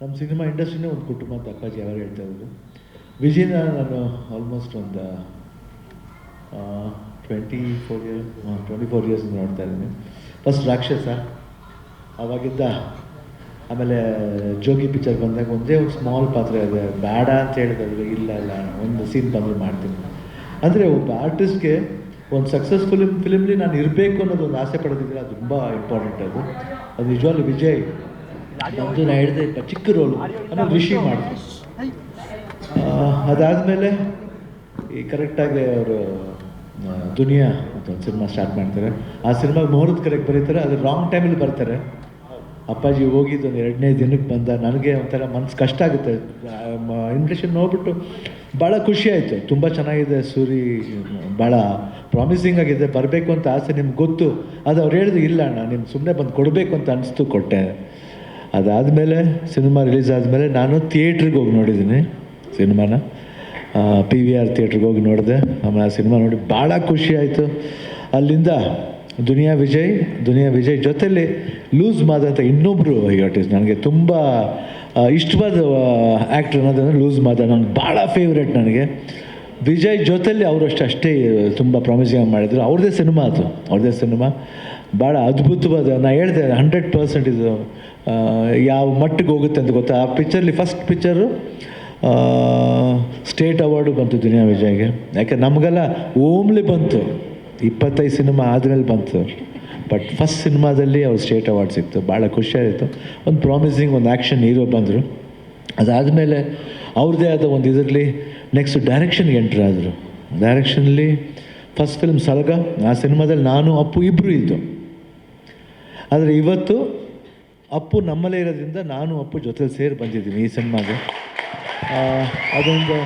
ನಮ್ಮ ಸಿನಿಮಾ ಇಂಡಸ್ಟ್ರಿನೇ ಒಂದು ಕುಟುಂಬ ಅಂತ ಅಪ್ಪಾಜಿ ಯಾವಾಗ ಹೇಳ್ತಾ ಇದ್ರು ವಿಜಯನ ನಾನು ಆಲ್ಮೋಸ್ಟ್ ಒಂದು twenty four year twenty four years ನೋಡ್ತಾ ಇದ್ದೀನಿ. ಫಸ್ಟ್ ರಾಕ್ಷಸ ಅವಾಗಿದ್ದ ಆಮೇಲೆ ಜೋಗಿ ಪಿಕ್ಚರ್ ಬಂದಾಗ ಒಂದೇ ಒಂದು ಸ್ಮಾಲ್ ಪಾತ್ರ ಇದೆ. ಬೇಡ ಅಂತ ಹೇಳಿದ್ರೆ ಇಲ್ಲ ಇಲ್ಲ, ಒಂದು ಸೀನ್ ಬಂದು ಮಾಡ್ತೀನಿ. ಅಂದರೆ ಒಬ್ಬ ಆರ್ಟಿಸ್ಟ್ಗೆ ಒಂದು ಸಕ್ಸಸ್ಫುಲ್ ಫಿಲಿಮ್ಲಿ ನಾನು ಇರಬೇಕು ಅನ್ನೋದು ಒಂದು ಆಸೆ ಪಡೋದಿದ್ರೆ ಅದು ತುಂಬ ಇಂಪಾರ್ಟೆಂಟ್ ಅದು. ಅದು ನಿಜವಾಗ್ಲೂ ವಿಜಯ್. ನಮ್ಮದು ನಾನು ಹೇಳಿದೆ ಚಿಕ್ಕ ರೋಲು ಆಮೇಲೆ ಋಷಿ ಮಾಡಿದ್ರು. ಅದಾದಮೇಲೆ ಈ ಕರೆಕ್ಟಾಗಿ ಅವರು ದುನಿಯಾ ಅಂತ ಒಂದು ಸಿನಿಮಾ ಸ್ಟಾರ್ಟ್ ಮಾಡ್ತಾರೆ. ಆ ಸಿನಿಮಾಗೆ ಮುಹೂರ್ತ ಕರೆಕ್ಟ್ ಬರೀತಾರೆ ಅದು ರಾಂಗ್ ಟೈಮಲ್ಲಿ ಬರ್ತಾರೆ. ಅಪ್ಪಾಜಿ ಹೋಗಿದ್ದು ಒಂದು ಎರಡನೇ ದಿನಕ್ಕೆ ಬಂದ, ನನಗೆ ಒಂಥರ ಮನ್ಸು ಕಷ್ಟ ಆಗುತ್ತೆ. ಇನ್ವಿಟೇಷನ್ ನೋಡ್ಬಿಟ್ಟು ಭಾಳ ಖುಷಿ ಆಯಿತು. ತುಂಬ ಚೆನ್ನಾಗಿದೆ ಸೂರಿ ಭಾಳ ಪ್ರಾಮಿಸಿಂಗ್ ಆಗಿದೆ, ಬರಬೇಕು ಅಂತ ಆಸೆ ನಿಮ್ಗೆ ಗೊತ್ತು. ಅದು ಅವ್ರು ಹೇಳಿದ್ರು, ಇಲ್ಲ ಅಣ್ಣ ನಿಮ್ಗೆ ಸುಮ್ಮನೆ ಬಂದು ಕೊಡಬೇಕು ಅಂತ ಅನಿಸ್ತು ಕೊಟ್ಟೆ. ಅದಾದಮೇಲೆ ಸಿನಿಮಾ ರಿಲೀಸ್ ಆದಮೇಲೆ ನಾನು ಥಿಯೇಟ್ರಿಗೆ ಹೋಗಿ ನೋಡಿದ್ದೀನಿ. ಸಿನಿಮಾನ. ಪಿ ವಿ ಆರ್ ಥಿಯೇಟ್ರಿಗೆ ಹೋಗಿ ನೋಡಿದೆ. ಆಮೇಲೆ ಆ ಸಿನಿಮಾ ನೋಡಿ ಭಾಳ ಖುಷಿ ಆಯಿತು. ಅಲ್ಲಿಂದ ದುನಿಯಾ ವಿಜಯ್ ದುನಿಯಾ ವಿಜಯ್ ಜೊತೆಯಲ್ಲಿ ಲೂಸ್ ಮಾದ ಅಂತ ಇನ್ನೊಬ್ಬರು ಆರ್ಟಿಸ್ಟ್ ನನಗೆ ತುಂಬ ಇಷ್ಟವಾದ ಆ್ಯಕ್ಟ್ರ್ ಅನ್ನೋದಂದ್ರೆ ಲೂಸ್ ಮಾದ. ನನಗೆ ಭಾಳ ಫೇವ್ರೇಟ್ ನನಗೆ. ವಿಜಯ್ ಜೊತೆಲಿ ಅವರಷ್ಟು ಅಷ್ಟೇ ತುಂಬ ಪ್ರಾಮಿಸಿಂಗ್ ಮಾಡಿದರು. ಅವ್ರದ್ದೇ ಸಿನಿಮಾ ಅದು. ಅವ್ರದ್ದೇ ಸಿನಿಮಾ. ಭಾಳ ಅದ್ಭುತವಾದ, ನಾ ಹೇಳಿದೆ ಹಂಡ್ರೆಡ್ ಪರ್ಸೆಂಟ್ ಇದು ಯಾವ ಮಟ್ಟಿಗೆ ಹೋಗುತ್ತೆ ಅಂತ ಗೊತ್ತಾ? ಆ ಪಿಕ್ಚರ್ಲಿ ಫಸ್ಟ್ ಪಿಕ್ಚರು ಸ್ಟೇಟ್ ಅವಾರ್ಡು ಬಂತು ದುನಿಯಾ ವಿಜಯ್ಗೆ. ಯಾಕೆ, ನಮಗೆಲ್ಲ ಓಮ್ಲಿ ಬಂತು. ಇಪ್ಪತ್ತೈದು ಸಿನಿಮಾ ಆದಮೇಲೆ ಬಂತು. ಬಟ್ ಫಸ್ಟ್ ಸಿನಿಮಾದಲ್ಲಿ ಅವ್ರು ಸ್ಟೇಟ್ ಅವಾರ್ಡ್ ಸಿಕ್ತು. ಭಾಳ ಖುಷಿಯಾಗಿತ್ತು ಒಂದು ಪ್ರಾಮಿಸಿಂಗ್ ಒಂದು ಆ್ಯಕ್ಷನ್ ಹೀರೋ ಬಂದರು. ಅದಾದಮೇಲೆ ಅವ್ರದ್ದೇ ಆದ ಒಂದು ಇದರಲ್ಲಿ ನೆಕ್ಸ್ಟ್ ಡೈರೆಕ್ಷನ್ಗೆ ಎಂಟ್ರ್ ಆದರು. ಡೈರೆಕ್ಷನಲ್ಲಿ ಫಸ್ಟ್ ಫಿಲ್ಮ್ ಸಲಗ, ಆ ಸಿನಿಮಾದಲ್ಲಿ ನಾನು, ಅಪ್ಪು ಇಬ್ಬರು ಇದ್ದು. ಆದರೆ ಇವತ್ತು ಅಪ್ಪು ನಮ್ಮಲ್ಲೇ ಇರೋದ್ರಿಂದ ನಾನು ಅಪ್ಪು ಜೊತೆಲಿ ಸೇರಿ ಬಂದಿದ್ದೀನಿ ಈ ಸಿನಿಮಾಗೆ. ಅದೊಂದು